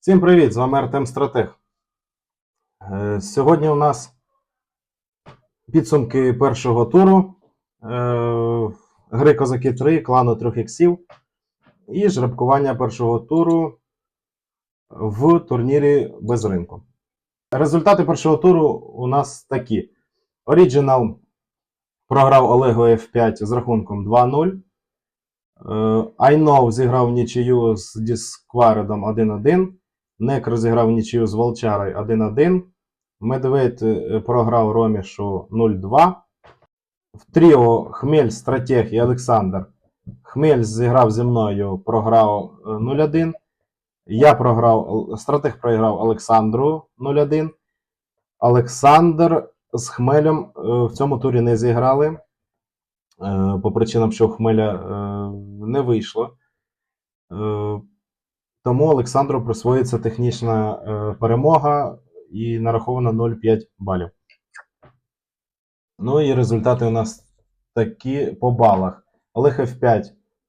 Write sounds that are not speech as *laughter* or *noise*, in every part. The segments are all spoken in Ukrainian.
Всім привіт! З вами Артем Стратег. Е, Сьогодні у нас підсумки першого туру е, гри Козаки 3, клану трьох іксів і жеребкування першого туру в турнірі без ринку. Результати першого туру у нас такі: Original програв Олегу F5 з рахунком 2-0. Е, I know зіграв нічию з Діскваредом 1-1. Нек розіграв нічию з Волчарою 1-1. Медведь е, програв Ромішу 0-2. В тріо Хмель, Стратег і Олександр. Хмель зіграв зі мною, програв е, 0-1. Я програв, стратег проіграв Олександру 0-1. Олександр з Хмелем е, в цьому турі не зіграли. Е, По причинам, що у Хмеля е, не вийшло. Тому Олександру присвоїться технічна е, перемога і нараховано 0,5 балів. Ну і результати у нас такі по балах. Олег F5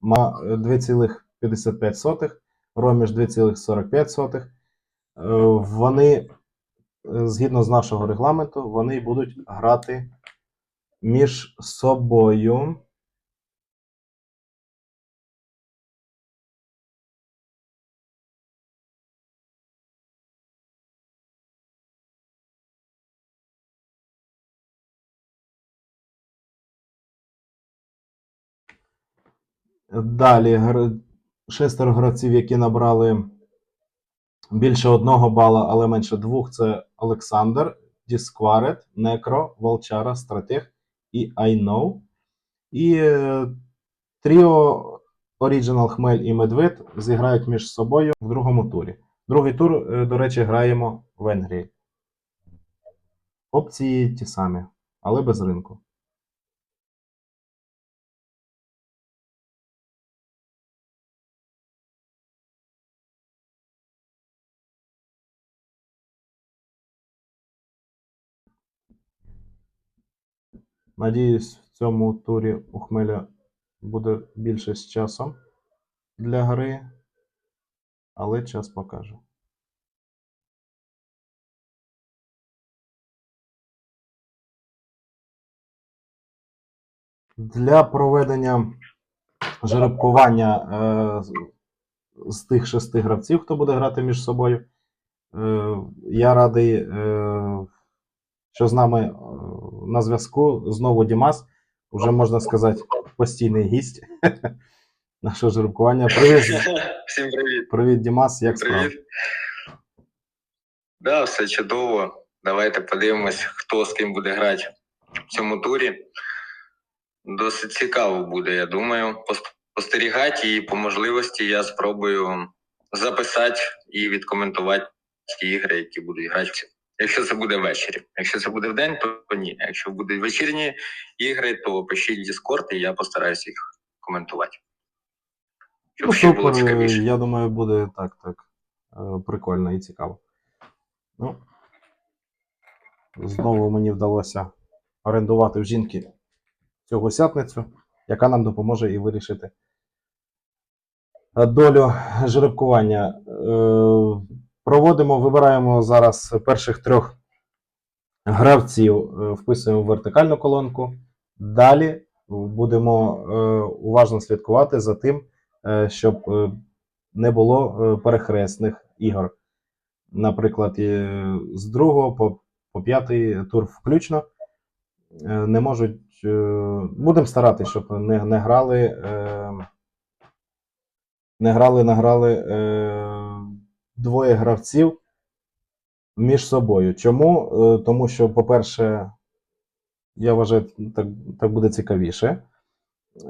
мав 2,55, Роміш 2,45. Е, Вони, е, згідно з нашого регламенту, вони будуть грати між собою. Далі шестеро гравців, які набрали більше одного бала, але менше двох, це Олександр, Діскварет, Некро, Волчара, Стратег і Know. І е, тріо Original Хмель і Медвед зіграють між собою в другому турі. Другий тур, е, до речі, граємо в Венгрії. Опції ті самі, але без ринку. Надіюсь, в цьому турі у Хмеля буде більше з часом для гри, але час покаже. Для проведення жеребкування е, з- тих шести гравців, хто буде грати між собою, е, я радий, е, що з нами е, на зв'язку знову Дімас, вже можна сказати, постійний гість *laughs* нашого жеребкування. Привіт, *laughs* Всім привіт. привіт, Дімас, як справа? Привіт. Да, все чудово. Давайте подивимось, хто з ким буде грати в цьому турі. Досить цікаво буде, я думаю, пос- спостерігати і по можливості я спробую записати і відкоментувати ті ігри, які будуть грати. В Якщо це буде ввечері. Якщо це буде вдень, то ні. Якщо будуть вечірні ігри, то пишіть Discord, і я постараюся їх коментувати. Щоб Ну, ще було супер, е, цікавіше. я думаю, буде так, так. е, Прикольно і цікаво. Ну, знову мені вдалося орендувати в жінки цю гусятницю, яка нам допоможе і вирішити е, долю жеребкування. Проводимо, вибираємо зараз перших трьох гравців, е, вписуємо в вертикальну колонку. Далі будемо е, уважно слідкувати за тим, е, щоб не було перехресних ігор. Наприклад, з другого по, по п'ятий тур включно не можуть. Будемо старатися, щоб не, не грали. Не грали, не грали е, двоє гравців між собою. Чому? Е, Тому що, по-перше, я вважаю, так, так буде цікавіше.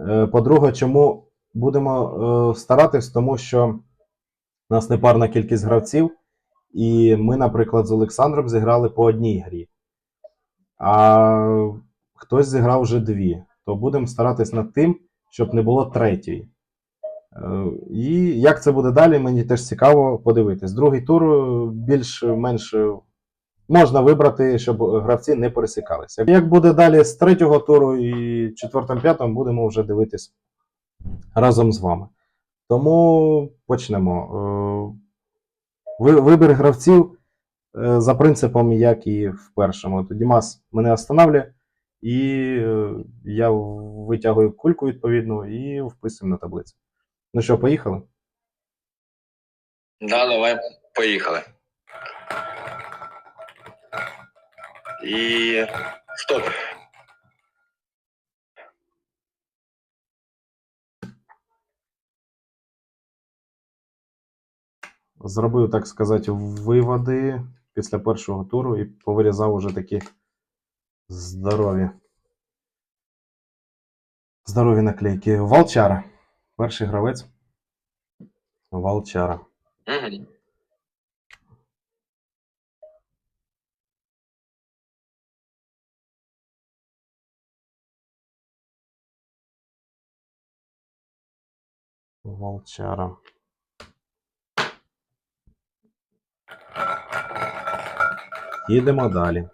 Е, По-друге, чому будемо е, старатись, тому що у нас непарна кількість гравців, і ми, наприклад, з Олександром зіграли по одній грі, а хтось зіграв вже дві. То будемо старатись над тим, щоб не було третьої. Е, І як це буде далі, мені теж цікаво подивитись. Другий тур е, більш-менш е, можна вибрати, щоб гравці не пересікалися. Як буде далі з третього туру і четвертим п'ятим, будемо вже дивитись разом з вами. Тому почнемо. Вибір гравців за принципом, як і в першому. От Дімас мене останавлює, і я витягую кульку відповідну і вписуємо на таблицю. Ну що, поїхали? Да, давай, поїхали. І стоп. Зробив, так сказати, виводи після першого туру і повирізав уже такі здорові. Здорові наклейки. Волчара. Перший гравець. Волчара. Угу. Волчара. Їдемо далі.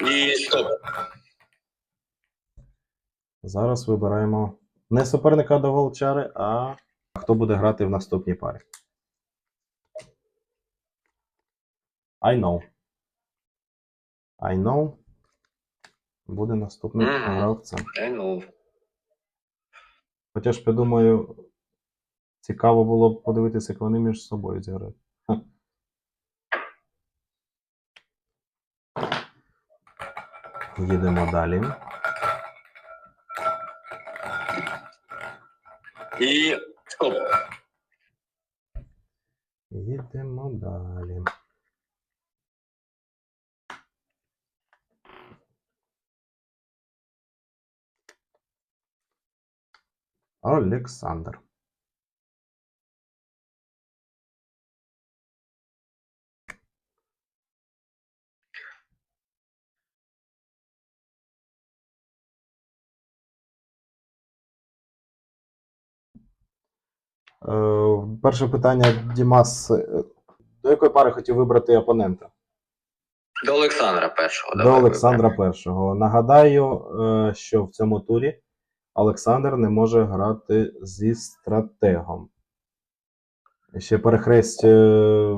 І стоп. Зараз вибираємо не суперника до Волчари, а хто буде грати в наступній парі. I know. I know. Буде наступним Мгм. гравцем. Е, ну, Хоча ж я думаю, цікаво було б подивитися, як вони між собою зіграють. Їдемо далі. І стоп. Їдемо далі. Олександр. Перше питання, Дімас. е, До якої пари хотів вибрати опонента? До Олександра першого. До Олександра Першого. Нагадаю, е, що в цьому турі Олександр не може грати зі стратегом. Ще перехресть е,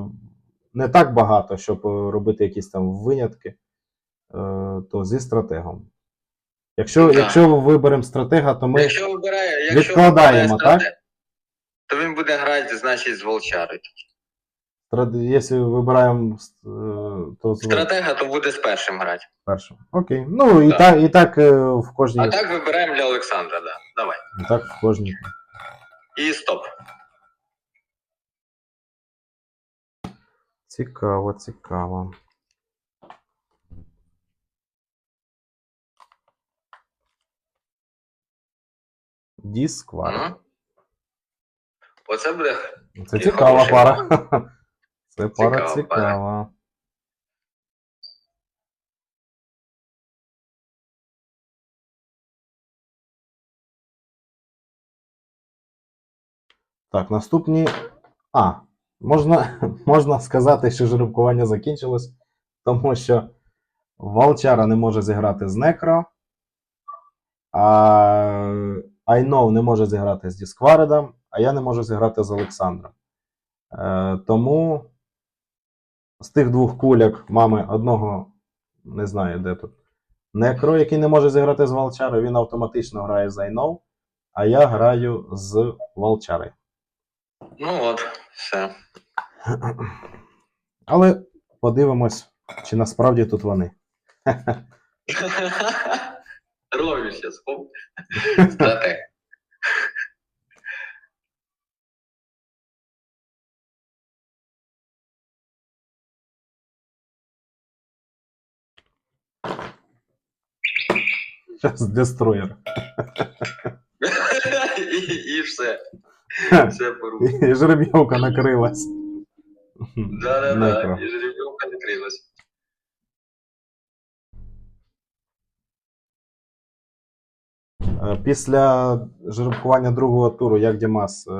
не так багато, щоб е, робити якісь там винятки, е, то зі стратегом. Якщо, Так. якщо виберемо стратега, то ми. Якщо вибирає, якщо відкладаємо, вибирає так? То він буде грати, значить, з Волчарою. страт- Якщо вибираємо е, то з Стратега, то буде з першим грати. першим. Окей. Ну і Так. так, і так е, в кожній. А так вибираємо для Олександра, да. Давай. І так в кожній. І стоп. Цікаво, цікаво. Дісквар. Мгм. Оце буде. Це цікава пара. *laughs* Це пара Цікава цікава. Так, наступні. А, можна, *laughs* можна сказати, що жеребкування закінчилось, тому що Волчара не може зіграти з Некро, а Айнов не може зіграти з Діскваридом, а я не можу зіграти з Олександром. Е, тому з тих двох куляк мами одного, не знаю, де тут. Некро, який не може зіграти з Волчарою, він автоматично грає з Айнов, а я граю з Волчарою. Ну от, все. *clears throat* Але подивимось, чи насправді тут вони. Рові зараз. Стратег. Зараз дестроєр. і, все. Все порушено. І жереб'явка накрилась. Да-да-да, і жеребьовка накрилась. Е, Після жеребкування другого туру, як Дімас, е,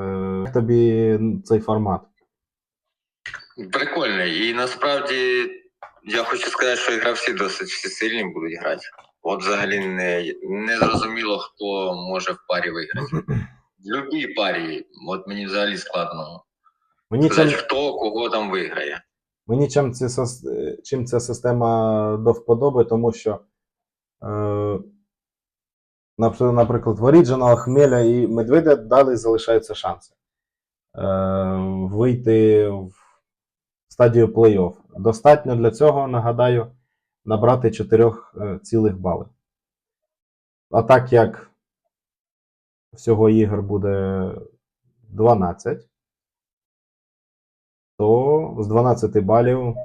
як тобі цей формат? Прикольний. І насправді я хочу сказати, що і гравці досить всі сильні будуть грати. От взагалі не, не зрозуміло, хто може в парі виграти. в будь-якій парі. От мені взагалі складно Мені чим, хто кого там виграє. мені чим, ці, чим ця система до вподоби, тому що, е, наприклад, в Оріджинал, Хмеля і Медведя далі залишаються шанси е, вийти в стадію плей-офф. Достатньо для цього, нагадаю, набрати 4 е, цілих бали. А так як всього ігор буде 12, то з 12 балів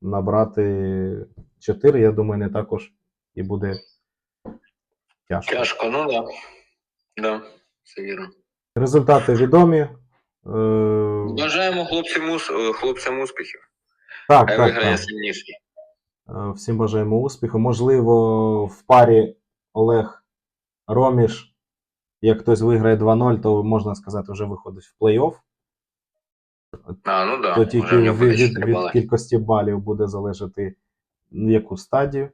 набрати 4, я думаю, не також і буде тяжко. Тяжко, ну да. Да, все вірно. Результати відомі. Е, Бажаємо хлопцям, хлопцям успіхів. так, Хай так, виграє так. сильніший. Е, Всім бажаємо успіху. Можливо, в парі Олег Роміш, як хтось виграє 2-0, то можна сказати, вже виходить в плей-офф. А, ну да, то тільки від, від, від кількості балів буде залежати яку стадію.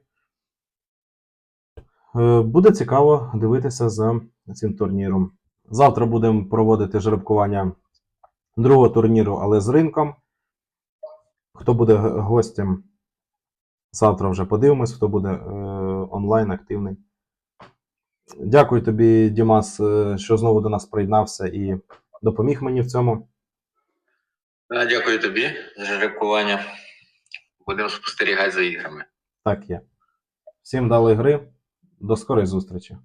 Е, Буде цікаво дивитися за цим турніром. Завтра будемо проводити жеребкування другого турніру, але з ринком. Хто буде гостем, завтра вже подивимось, хто буде е, онлайн активний. Дякую тобі, Дімас, е, що знову до нас приєднався і допоміг мені в цьому. Дякую тобі за жеребкування. Будемо спостерігати за іграми. Так є. Всім дали гри. До скорої зустрічі.